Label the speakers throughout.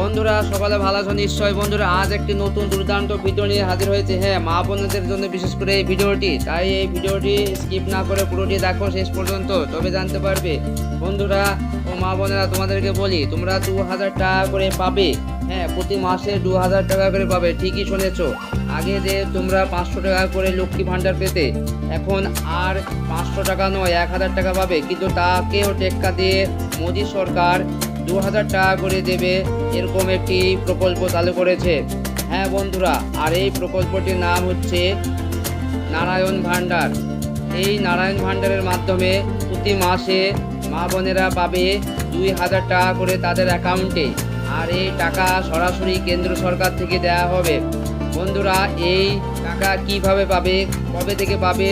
Speaker 1: বন্ধুরা, সকালে ভালো আছো নিশ্চয় বন্ধুরা, আজ একটি নতুন দুর্দান্ত ভিডিও নিয়ে হাজির হয়েছে। হ্যাঁ মা বোনদের জন্য বিশেষ করে এই ভিডিওটি। তাই এই ভিডিওটি স্কিপ না করে পুরোটি দেখো শেষ পর্যন্ত, তবে জানতে পারবে। বন্ধুরা ও মা বোনেরা, তোমাদেরকে বলি, তোমরা দু হাজার টাকা করে পাবে। হ্যাঁ প্রতি মাসে দু হাজার টাকা করে পাবে, ঠিকই শুনেছো। আগে যে তোমরা পাঁচশো টাকা করে লক্ষ্মী ভাণ্ডার পেতে, এখন আর পাঁচশো টাকা নয়, এক হাজার টাকা পাবে। কিন্তু তাকেও টেক্কা দিয়ে মোদী সরকার দু হাজার টাকা করে দেবে এরকম একটি প্রকল্প চালু করেছে। হ্যাঁ বন্ধুরা, আর এই প্রকল্পটির নাম হচ্ছে নারায়ণ ভাণ্ডার। এই নারায়ণ ভাণ্ডারের মাধ্যমে প্রতি মাসে মা বোনেরা পাবে দুই হাজার টাকা করে তাদের অ্যাকাউন্টে। আর এই টাকা সরাসরি কেন্দ্র সরকার থেকে দেওয়া হবে। বন্ধুরা, এই টাকা কীভাবে পাবে, কবে থেকে পাবে,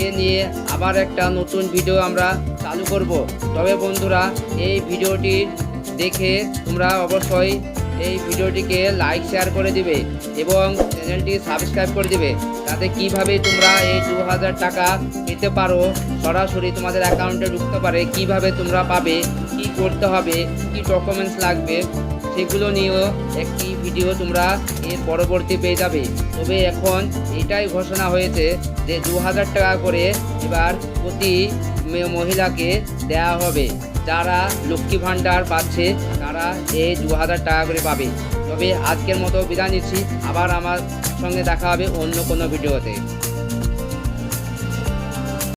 Speaker 1: এ নিয়ে আবার একটা নতুন ভিডিও আমরা চালু করব। তবে বন্ধুরা, এই ভিডিওটি দেখে তোমরা অবশ্যই এই ভিডিওটিকে লাইক শেয়ার করে দিবে এবং চ্যানেলটি সাবস্ক্রাইব করে দিবে। তাতে কীভাবে তোমরা এই দু হাজার টাকা পেতে পারো, সরাসরি তোমাদের অ্যাকাউন্টে ঢুকতে পারে, কীভাবে তোমরা পাবে, কি করতে হবে, কি ডকুমেন্টস লাগবে, সেগুলো নিয়েও একটি ভিডিও তোমরা এর পরবর্তী পেয়ে যাবে। তবে এখন এটাই ঘোষণা হয়েছে যে দু হাজার টাকা করে এবার প্রতি মহিলাকে দেওয়া হবে। যারা লক্ষ্মী ভাণ্ডার পাচ্ছে, তারা এই দু হাজার টাকা করে পাবে। তবে আজকের মতো বিদায় নিচ্ছি। আবার আমার সঙ্গে দেখা হবে অন্য কোনো ভিডিওতে।